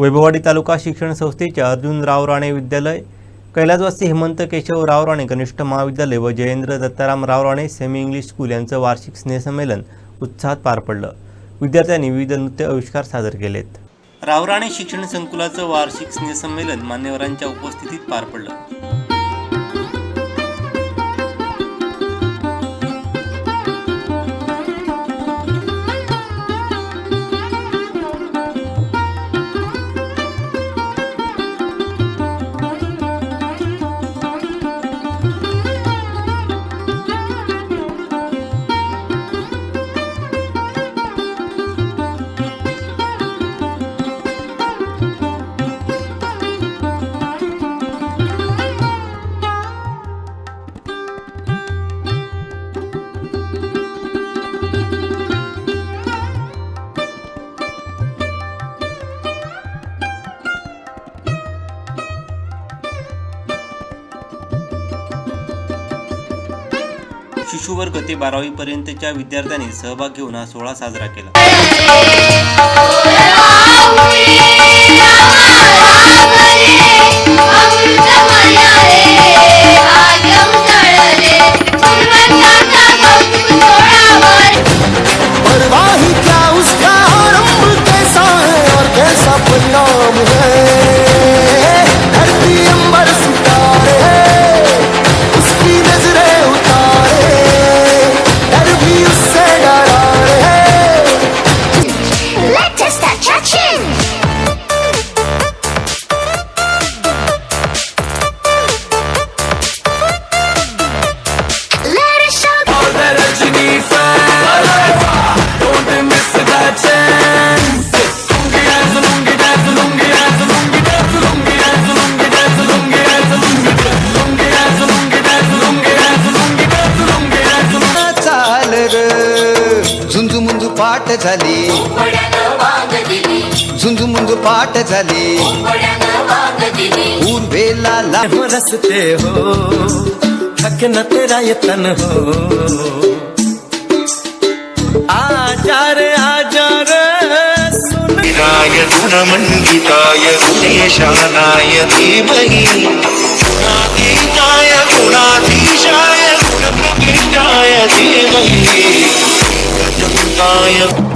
वैभववाडी तालुका शिक्षण संस्थेच्या अर्जुनराव राणे विद्यालय कैलासवासी हेमंत केशव राव राणे कनिष्ठ महाविद्यालय व Jayendra Dattaram Rao Rane semi English school यांचं वार्षिक स्नेहसंमेलन उत्साहात पार पडलं. विद्यार्थ्यांनी विविध नृत्य आविष्कार सादर केलेत. राव राणे शिक्षण संकुलाचं वार्षिक स्नेहसंमेलन मान्यवरांच्या उपस्थितीत पार पडलं. शिशुवर्ग ते बारावी पर्यंतच्या विद्यार्थ्यांनी सहभाग घेऊन हा सोहळा साजरा केला. पाठ झाली. झुंजू मुंजू पाठ झाली. उर्वेला हो रसते हो थक न तेरा ये तन हो. आजा रे आजा रे सुन. य गुणमण्डिताय गुणेशानाय धीमहि गुणातीताय गुणाधीशाय गुणप्रविष्टाय धीमहि I'm on fire.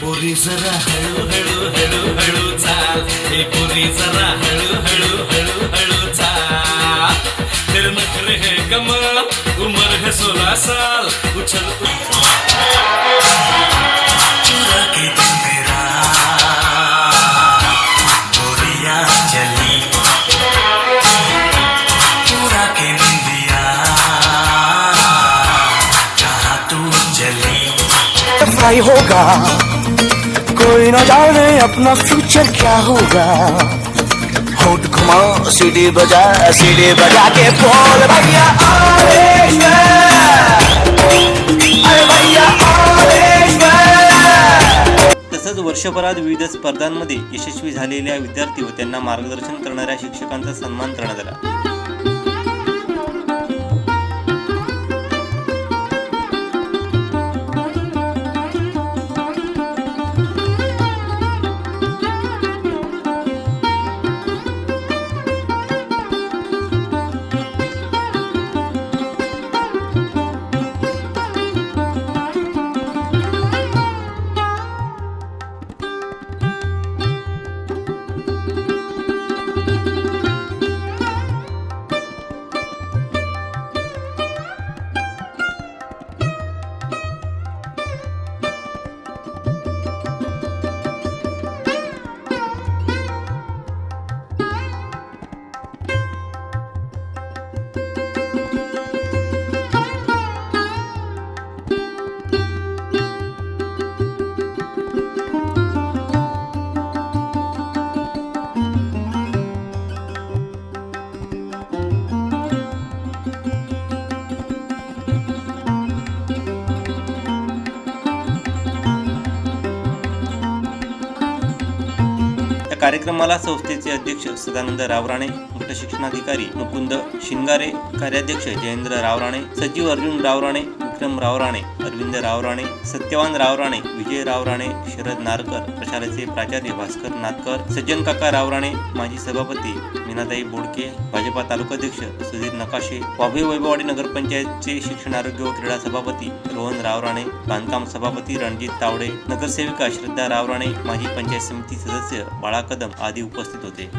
पोरी जरा हळू हळू हळू हळू चाल हे पोरी जरा हळू हळू हळू हळू चाल तेरे नखरे है कमाल उम्र है सोलह साल. उछल चुरा के दिल मेरा। गोरिया चली चुरा के निंदिया। जहाँ तू जली। फ्राई होगा। कोई न जाने अपना फ्यूचर क्या होगा। होट घुमा सीढ़ी बजा सीढ़ी बजा के बोल भैया तसंच वर्षभरात विविध स्पर्धांमध्ये यशस्वी झालेल्या विद्यार्थी व त्यांना मार्गदर्शन करणाऱ्या शिक्षकांचा सन्मान करण्यात आला. कार्यक्रमाला संस्थेचे अध्यक्ष सदानंद रावराणे मुख्य शिक्षणाधिकारी मुकुंद शिंगारे कार्याध्यक्ष जयेंद्र रावराणे सचिव अर्जुन रावराणे विक्रम रावराणे अरविंद रावराणे सत्यवान रावराणे विजय रावराणे शरद नारकर प्रशालेचे प्राचार्य भास्कर नातकर सज्जन काका रावराणे माजी सभापती मीनाताई बोडके भाजपा तालुकाध्यक्ष सुधीर नकाशे वाभे वैभववाडी नगरपंचायतचे शिक्षण आरोग्य व क्रीडा सभापती रोहन रावराणे बांधकाम सभापती रणजित तावडे नगरसेविका श्रद्धा रावराणे माजी पंचायत समिती सदस्य बाळा कदम आदी उपस्थित होते.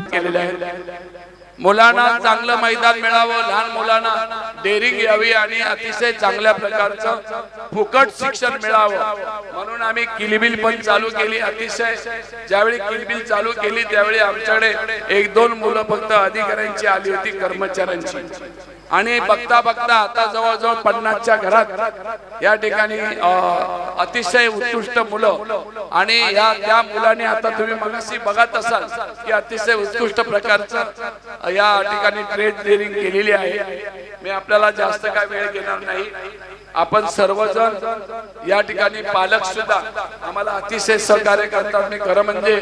मुलांना चांगलं मैदान मिळावं लहान मुलांना डेअरिंग यावी आणि अतिशय चांगल्या प्रकारचं फुकट शिक्षण मिळावं. म्हणून आम्ही किलबिल पण चालू केली अतिशय ज्यावेळी किलबिल चालू केली त्यावेळी आमच्याकडे एक दोन मुलं फक्त अधिकाऱ्यांची आली होती कर्मचाऱ्यांची. आणि बघता बघता आता जवळजवळ पन्नासच्या घरात या ठिकाणी अतिशय उत्कृष्ट मुलं. आणि या त्या मुलाने आता तुम्ही मगाशी बघत असाल की अतिशय उत्कृष्ट प्रकारचं या ठिकाणी ट्रेड डेअरिंग केलेली आहे. मी आपल्याला जास्त काय वेळ घेणार नाही. आपण सर्वजण या ठिकाणी पालक सुद्धा आम्हाला अतिशय सहकार्य करतात. मी खरं म्हणजे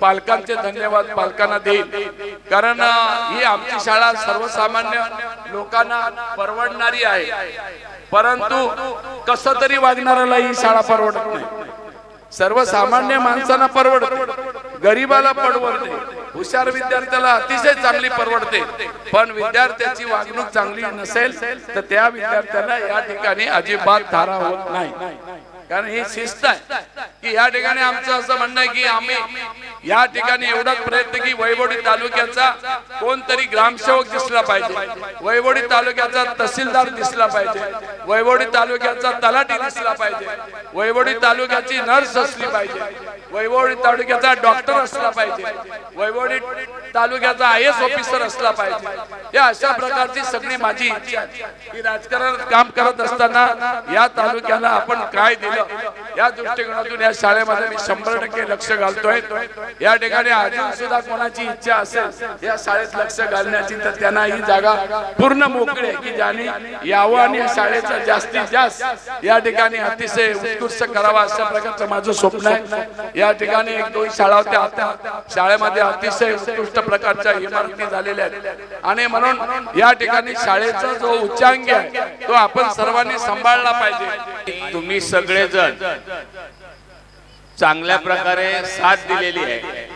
पालकांचे धन्यवाद पालकांना देईल कारण ही आमची शाळा सर्वसामान्य लोकांना परवडणारी आहे. परंतु कस तरी वागणाऱ्याला ही शाळा परवडत नाही. सर्वसामान्य माणसांना परवडत. गरीबाला परवडते हुशार विद्यार्थ्याला अतिशय चांगली परवडते. पण विद्यार्थ्याची वागणूक चांगली नसेल तर त्या विद्यार्थ्याला या ठिकाणी अजिबात धारा होत नाही. कारण ही शिस्त आहे की या ठिकाणी आमचं असं म्हणणं आहे की आम्ही या ठिकाणी एवढाच प्रयत्न की वैभवडी तालुक्याचा कोणतरी ग्रामसेवक दिसला पाहिजे. वैभवडी तालुक्याचा तहसीलदार दिसला पाहिजे. वैभवडी तालुक्याचा तलाठी दिसला पाहिजे. वैभवडी तालुक्याची नर्स असली पाहिजे. वैभवडी तालुक्याचा डॉक्टर असला पाहिजे. वैभवडी तालुक्याचा आय एस ऑफिसर असला पाहिजे. या अशा प्रकारची सगळी माझी इच्छा आहे. की राजकारणात काम करत असताना या तालुक्याला आपण काय दिलं? या दृष्टिकोनातून या शाळेमध्ये मी शंभर टक्के लक्ष घालतोय. या ठिकाणी अजून सुद्धा कोणाची इच्छा असेल या शाळेत लक्ष घालण्याची तर त्यांना ही जागा पूर्ण मोकळी आहे की ज्याने यावं आणि या जास्तीत जास्त या ठिकाणी अतिशय उत्कृष्ट करावा अशा प्रकारचं माझं स्वप्न आहे. या ठिकाणी एक दोन शाळा होत्या. आता शाळेमध्ये अतिशय उत्कृष्ट प्रकारच्या इमारती झालेल्या आहेत. आणि म्हणून या ठिकाणी शाळेचा जो उच्चांग आहे तो आपण सर्वांनी सांभाळला पाहिजे. तुम्ही सगळेजण चांगल्या प्रकारे साथ दिलेली आहे.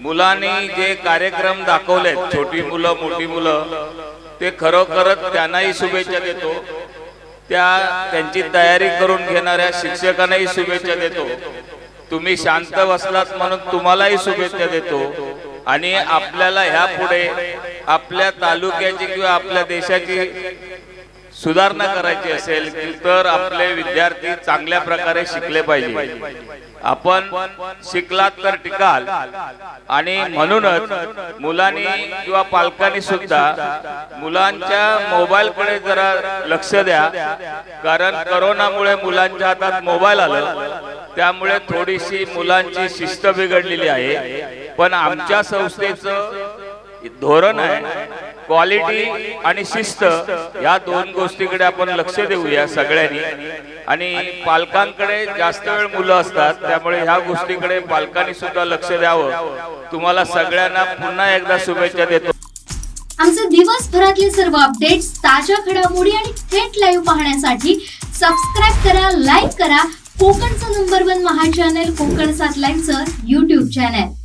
मुलांनी जे कार्यक्रम दाखवले छोटी मुलं मोठी मुलं ते खरोखरच त्यांनाही शुभेच्छा देतो. त्या त्यांची तयारी करून घेणाऱ्या शिक्षकांनाही शुभेच्छा देतो. तुम्ही शांत बसलात म्हणून तुम्हालाही शुभेच्छा देतो. आणि आपल्याला ह्या पुढे आपल्या तालुक्याची किंवा आपल्या देशाची सुधारणा करायची असेल तर आपले विद्यार्थी चांगल्या प्रकारे शिकले पाहिजे. आपण शिकलात तर टिकाल. आणि म्हणूनच मुलांनी किंवा पालकांनी सुद्धा मुलांच्या मोबाईल कडे जरा लक्ष द्या. कारण करोनामुळे मुलांच्या हातात मोबाईल आलं. त्यामुळे थोडीशी मुलांची शिस्त बिघडलेली आहे. पण आमच्या संस्थेचं धोरण आहे. क्वालिटी आणि शिस्त या दोन गोष्टीकडे आपण लक्ष देऊया सगळ्यांनी. आणि पालकांकडे जास्त वेळ मुलं असतात त्यामुळे ह्या गोष्टीकडे पालकांनी सुद्धा लक्ष द्यावं. तुम्हाला सगळ्यांना पुन्हा एकदा शुभेच्छा देतो. आमचे दिवसभरातले सर्व अपडेट्स ताज्या घडामोडी आणि थेट लाईव्ह पाहण्यासाठी सबस्क्राईब करा लाईक करा. कोकणचं नंबर वन महा चॅनल कोकण सात लाईनचं युट्यूब चॅनल